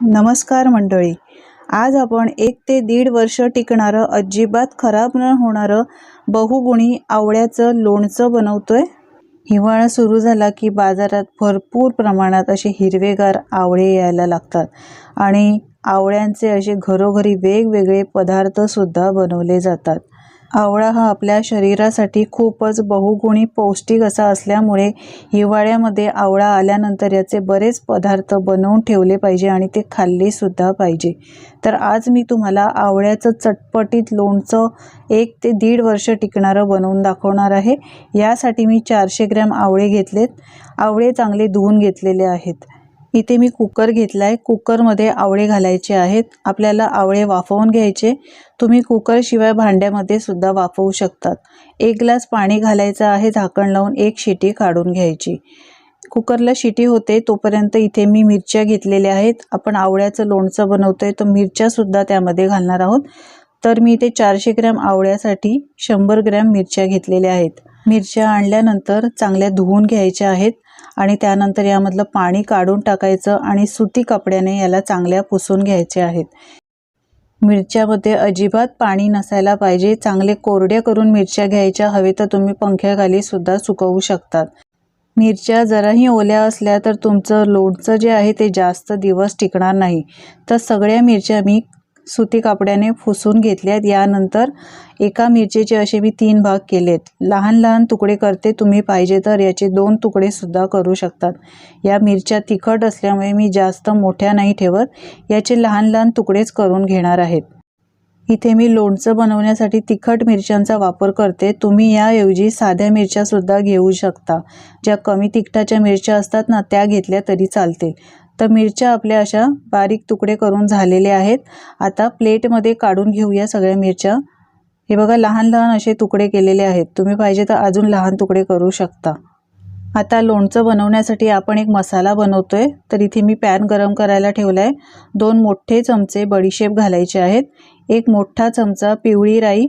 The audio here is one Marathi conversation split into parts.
नमस्कार मंडळी. आज आपण एक ते दीड वर्ष टिकणारं अजिबात खराब न होणारं बहुगुणी आवळ्याचं लोणचं बनवतोय. हिवाळा सुरू झाला की बाजारात भरपूर प्रमाणात असे हिरवेगार आवळे यायला लागतात आणि आवळ्यांचे असे घरोघरी वेगवेगळे पदार्थसुद्धा बनवले जातात. आवळा हा आपल्या शरीरासाठी खूपच बहुगुणी पौष्टिक असा असल्यामुळे हिवाळ्यामध्ये आवळा आल्यानंतर याचे बरेच पदार्थ बनवून ठेवले पाहिजे आणि ते खाल्लेसुद्धा पाहिजे. तर आज मी तुम्हाला आवळ्याचं चटपटीत लोणचं एक ते दीड वर्ष टिकणारं बनवून दाखवणार आहे. यासाठी मी चारशे ग्रॅम आवळे घेतलेत. आवळे चांगले धुवून घेतलेले आहेत. इथे मी कुकर घेतला आहे कुकरमध्ये आवळे घालायचे आहेत. आपल्याला आवळे वाफवून घ्यायचे. तुम्ही कुकरशिवाय भांड्यामध्ये सुद्धा वाफवू शकतात. एक ग्लास पाणी घालायचं आहे. झाकण लावून एक शिटी काढून घ्यायची. कुकरला शिटी होते तोपर्यंत इथे मी मिरच्या घेतलेल्या आहेत. आपण आवळ्याचं लोणचं बनवतोय तर मिरच्यासुद्धा त्यामध्ये घालणार आहोत. तर मी इथे चारशे ग्रॅम आवळ्यासाठी शंभर ग्रॅम मिरच्या घेतलेल्या आहेत. मिरच्या आणल्यानंतर चांगल्या धुवून घ्यायच्या आहेत. आणि त्यानंतर यामधलं पाणी काढून टाकायचं आणि सुती कपड्याने याला चांगल्या पुसून घ्यायचे आहेत. मिरच्यामध्ये अजिबात पाणी नसायला पाहिजे. चांगले कोरड्या करून मिरच्या घ्यायच्या हवे तर तुम्ही पंख्याखाली सुद्धा सुकवू शकतात. मिरच्या जराही ओल्या असल्या तर तुमचं लोणचं जे आहे ते जास्त दिवस टिकणार नाही. तर सगळ्या मिरच्या मी सुती कापड्याने फुसून घेतल्यात. यानंतर एका मिरचीचे असे मी तीन भाग केलेत. लहान लहान तुकडे करते तुम्ही पाहिजे तर याचे दोन तुकडे सुद्धा करू शकतात. या मिरच्या तिखट असल्यामुळे मी जास्त मोठ्या नाही ठेवत. याचे लहान लहान तुकडेच करून घेणार आहेत. इथे मी लोणचं बनवण्यासाठी तिखट मिरच्यांचा वापर करते. तुम्ही याऐवजी साध्या मिरच्यासुद्धा घेऊ शकता. ज्या कमी तिखटाच्या मिरच्या असतात ना त्या घेतल्या तरी चालतील. तर मिरच्या आपल्या अशा बारीक तुकडे करून झालेले आहेत. आता प्लेटमध्ये काढून घेऊया सगळ्या मिरच्या. हे बघा लहान लहान असे तुकडे केलेले आहेत. तुम्ही पाहिजे तर अजून लहान तुकडे करू शकता. आता लोणचं बनवण्यासाठी आपण एक मसाला बनवतो आहे तर इथे मी पॅन गरम करायला ठेवला आहे दोन मोठे चमचे बडीशेप घालायचे आहेत. एक मोठा चमचा पिवळी राई.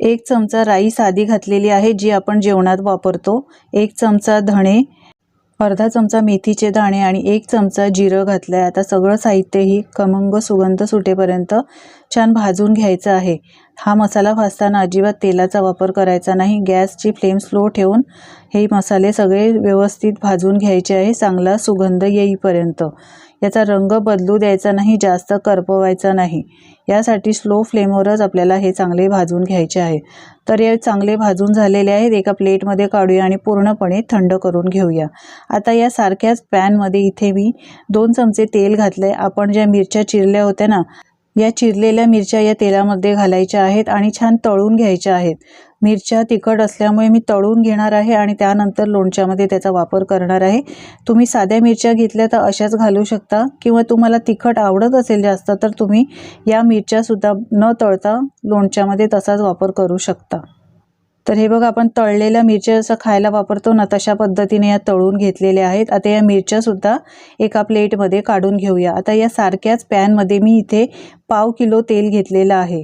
एक चमचा राई साधी घातलेली आहे जी आपण जेवणात वापरतो. एक चमचा धणे. अर्धा चमचा मेथीचे दाणे आणि एक चमचा जिरं घातलं आहे आता सगळं साहित्य ही खमंग सुगंध सुटेपर्यंत छान भाजून घ्यायचं आहे. हा मसाला भाजताना अजिबात तेलाचा वापर करायचा नाही. गॅसची फ्लेम स्लो ठेवून हे मसाले सगळे व्यवस्थित भाजून घ्यायचे आहे. चांगला सुगंध येईपर्यंत. याचा रंग बदलू द्यायचा नाही जास्त करपवायचा नाही. यासाठी स्लो फ्लेमवरच आपल्याला हे चांगले भाजून घ्यायचे आहे. तर हे चांगले भाजून झालेले आहेत एका प्लेटमध्ये काढूया आणि पूर्णपणे थंड करून घेऊया. आता या सारख्याच पॅनमध्ये इथे मी दोन चमचे तेल घातले आपण ज्या मिरच्या चिरल्या होत्या ना या चिरलेल्या मिरच्या या तेलामध्ये घालायच्या आहेत आणि छान तळून घ्यायच्या आहेत. मिरच्या तिखट असल्यामुळे मी तळून घेणार आहे आणि त्यानंतर लोणच्यामध्ये त्याचा वापर करणार आहे. तुम्ही साध्या मिरच्या घेतल्या तर अशाच घालू शकता किंवा तुम्हाला तिखट आवडत असेल जास्त तर तुम्ही या मिरच्यासुद्धा न तळता लोणच्यामध्ये तसाच वापर करू शकता. तर हे बघा आपण तळलेल्या मिरच्या जसं खायला वापरतो ना तशा पद्धतीने या तळून घेतलेल्या आहेत. आता या मिरच्यासुद्धा एका प्लेटमध्ये काढून घेऊया. आता या सारख्याच पॅनमध्ये मी इथे पाव किलो तेल घेतलेलं आहे.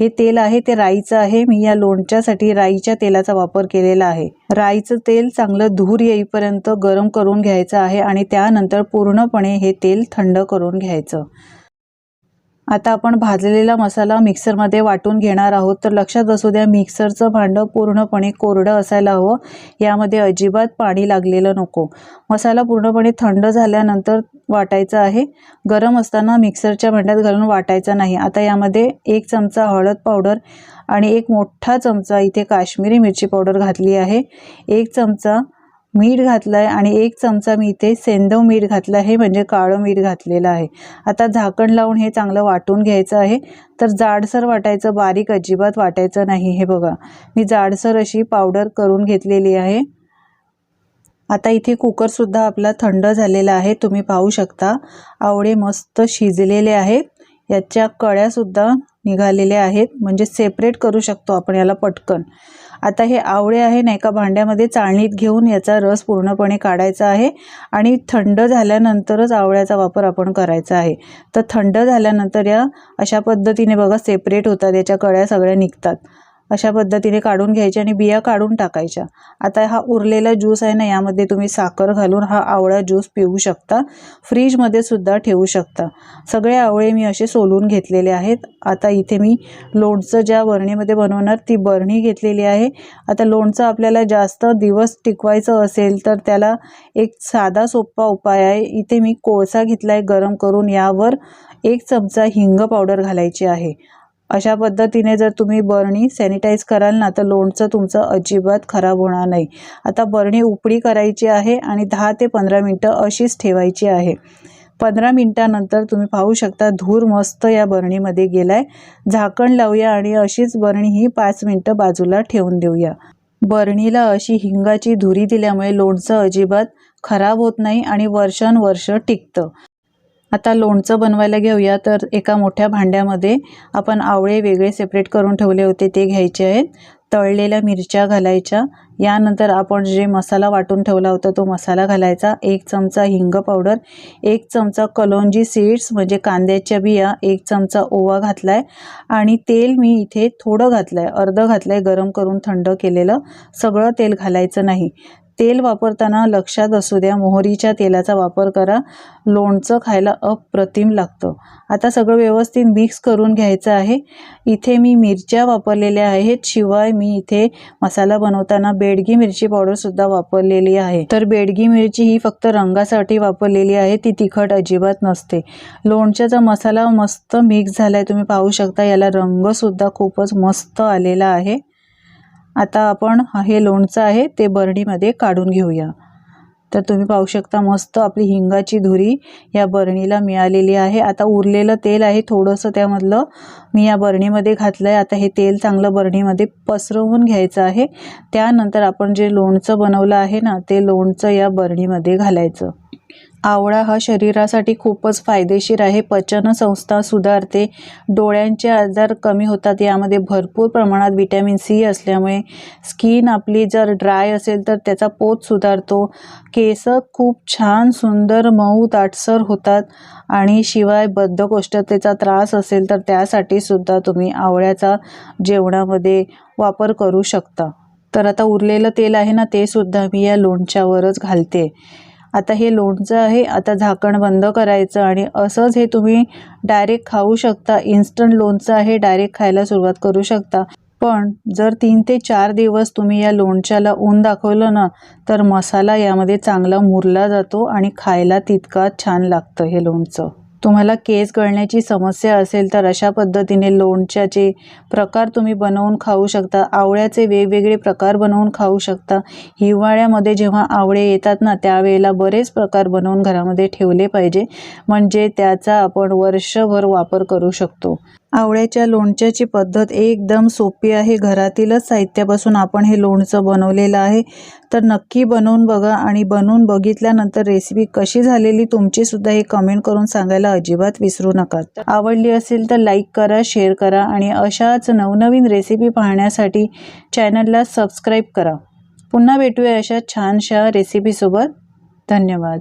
हे तेल आहे ते राईचं आहे. मी या लोणच्यासाठी राईच्या तेलाचा वापर केलेला आहे. राईचं तेल चांगलं धूर येईपर्यंत गरम करून घ्यायचं आहे आणि त्यानंतर पूर्णपणे हे तेल थंड करून घ्यायचं. आता आपण भाजलेला मसाला मिक्सरमध्ये वाटून घेणार आहोत. तर लक्षात असू द्या मिक्सरचं भांडं पूर्णपणे कोरडं असायला हवं. यामध्ये अजिबात पाणी लागलेलं नको. मसाला पूर्णपणे थंड झाल्यानंतर वाटायचा आहे. गरम असताना मिक्सरच्या भांड्यात घालून वाटायचा नाही. आता यामध्ये एक चमचा हळद पावडर आणि एक मोठा चमचा इथे काश्मीरी मिरची पावडर घातली आहे. एक चमचा मीठ घातलं आहे आणि एक चमचा मी इथे सेंदव मीठ घातलं आहे म्हणजे काळं मीठ घातलेलं आहे. आता झाकण लावून हे चांगलं वाटून घ्यायचं आहे. तर जाडसर वाटायचं बारीक अजिबात वाटायचं नाही. हे बघा मी जाडसर अशी पावडर करून घेतलेली आहे. आता इथे कुकरसुद्धा आपला थंड झालेला आहे. तुम्ही पाहू शकता आवळे मस्त शिजलेले आहेत. याच्या कळ्यासुद्धा निघालेल्या आहेत. म्हणजे सेपरेट करू शकतो आपण याला पटकन. आता हे आवळे आहे ना एका भांड्यामध्ये चाळणीत घेऊन याचा रस पूर्णपणे काढायचा आहे आणि थंड झाल्यानंतरच आवळ्याचा वापर आपण करायचा आहे. तर थंड झाल्यानंतर या अशा पद्धतीने बघा सेपरेट होतात याच्या कळ्या सगळ्या निघतात. अशा पद्धतीने काढून घ्यायच्या आणि बिया काढून टाकायच्या. आता हा उरलेला ज्यूस आहे ना यामध्ये तुम्ही साखर घालून हा आवळा ज्यूस पिऊ शकता. फ्रीजमध्ये सुद्धा ठेवू शकता. सगळे आवळे मी असे सोलून घेतलेले आहेत. आता इथे मी लोणचं ज्या बरणीमध्ये बनवणार ती बरणी घेतलेली आहे. आता लोणचं आपल्याला जास्त दिवस टिकवायचं असेल तर त्याला एक साधा सोपा उपाय आहे. इथे मी कोळसा घेतला आहे गरम करून. यावर एक चमचा हिंग पावडर घालायची आहे. अशा पद्धतीने जर तुम्ही बरणी सॅनिटाईज कराल ना तर लोणचं तुमचं अजिबात खराब होणार नाही. आता बरणी उपडी करायची आहे आणि दहा ते पंधरा मिनटं अशीच ठेवायची आहे. पंधरा मिनटानंतर तुम्ही पाहू शकता धूर मस्त या बरणीमध्ये गेलाय. झाकण लावूया आणि अशीच बरणी ही पाच मिनटं बाजूला ठेवून देऊया. बरणीला अशी हिंगाची धुरी दिल्यामुळे लोणचं अजिबात खराब होत नाही आणि वर्षानुवर्ष टिकतं. आता लोणचं बनवायला घेऊया. तर एका मोठ्या भांड्यामध्ये आपण आवळे वेगळे सेपरेट करून ठेवले होते. ते घ्यायचे आहेत. तळलेल्या मिरच्या घालायच्या. यानंतर आपण जे मसाला वाटून ठेवला होता तो मसाला घालायचा. एक चमचा हिंग पावडर एक चमचा कलोंजी सीड्स म्हणजे कांद्याच्या बिया एक चमचा ओवा घातला आहे आणि तेल मी इथे थोडं घातलं आहे अर्धं घातलं आहे गरम करून थंड केलेलं. सगळं तेल घालायचं नाही. तेल वापरताना लक्षात असू द्या मोहरीच्या तेलाचा वापर करा. लोणचं खायला अप्रतिम लागतं. आता सगळं व्यवस्थित मिक्स करून घ्यायचं आहे. इथे मी मिरच्या वापरलेल्या आहेत. शिवाय मी इथे मसाला बनवताना बेडगी मिरची पावडरसुद्धा वापरलेली आहे. तर बेडगी मिरची ही फक्त रंगासाठी वापरलेली आहे. ती तिखट अजिबात नसते. लोणच्याचा मसाला मस्त मिक्स झाला आहे तुम्ही पाहू शकता याला रंगसुद्धा खूपच मस्त आलेला आहे. आता आपण हे लोणचं आहे ते बरणीमध्ये काढून घेऊया. तर तुम्ही पाहू शकता मस्त आपली हिंगाची धुरी या बरणीला मिळालेली आहे. आता उरलेलं तेल आहे थोडंसं त्यामधलं मी या बरणीमध्ये घातलं आहे आता हे तेल चांगलं बरणीमध्ये पसरवून घ्यायचं आहे. त्यानंतर आपण जे लोणचं बनवलं आहे ना ते लोणचं या बरणीमध्ये घालायचं. आवळा हा शरीरासाठी खूपच फायदेशीर आहे. पचनसंस्था सुधारते. डोळ्यांचे आजार कमी होतात. यामध्ये भरपूर प्रमाणात विटॅमिन सी असल्यामुळे स्किन आपली जर ड्राय असेल तर त्याचा पोत सुधारतो. केस खूप छान सुंदर मऊ दाटसर होतात. आणि शिवाय बद्धकोष्ठतेचा त्रास असेल तर त्यासाठी सुद्धा तुम्ही आवळ्याचा जेवणामध्ये वापर करू शकता. तर आता उरलेलं तेल आहे ना ते सुद्धा मी या लोणच्यावरच घालते. आता हे लोणचं आहे आता झाकण बंद करायचं आणि असंच हे तुम्ही डायरेक्ट खाऊ शकता. इन्स्टंट लोणचं आहे डायरेक्ट खायला सुरुवात करू शकता. पण जर तीन ते चार दिवस तुम्ही या लोणच्याला ऊन दाखवलं ना तर मसाला यामध्ये चांगला मुरला जातो आणि खायला तितका छान लागतं हे लोणचं. तुम्हाला केस गळण्याची समस्या असेल तर अशा पद्धतीने लोणच्याचे प्रकार तुम्ही बनवून खाऊ शकता. आवळ्याचे वेगवेगळे प्रकार बनवून खाऊ शकता. हिवाळ्यामध्ये जेव्हा आवळे येतात ना त्यावेळेला बरेच प्रकार बनवून घरामध्ये ठेवले पाहिजे. म्हणजे त्याचा आपण वर्षभर वापर करू शकतो. आवळ्याच्या लोणच्याची पद्धत एकदम सोपी आहे. घरातीलच साहित्यापासून आपण हे लोणचं बनवलेलं आहे. तर नक्की बनवून बघा आणि बनवून बघितल्यानंतर रेसिपी कशी झालेली तुमची सुद्धा हे कमेंट करून सांगायला अजिबात विसरू नका. आवडली असेल तर लाईक करा शेअर करा आणि अशाच नवनवीन रेसिपी पाहण्यासाठी चॅनलला सबस्क्राईब करा. पुन्हा भेटूया अशा छानशा रेसिपीसोबत धन्यवाद.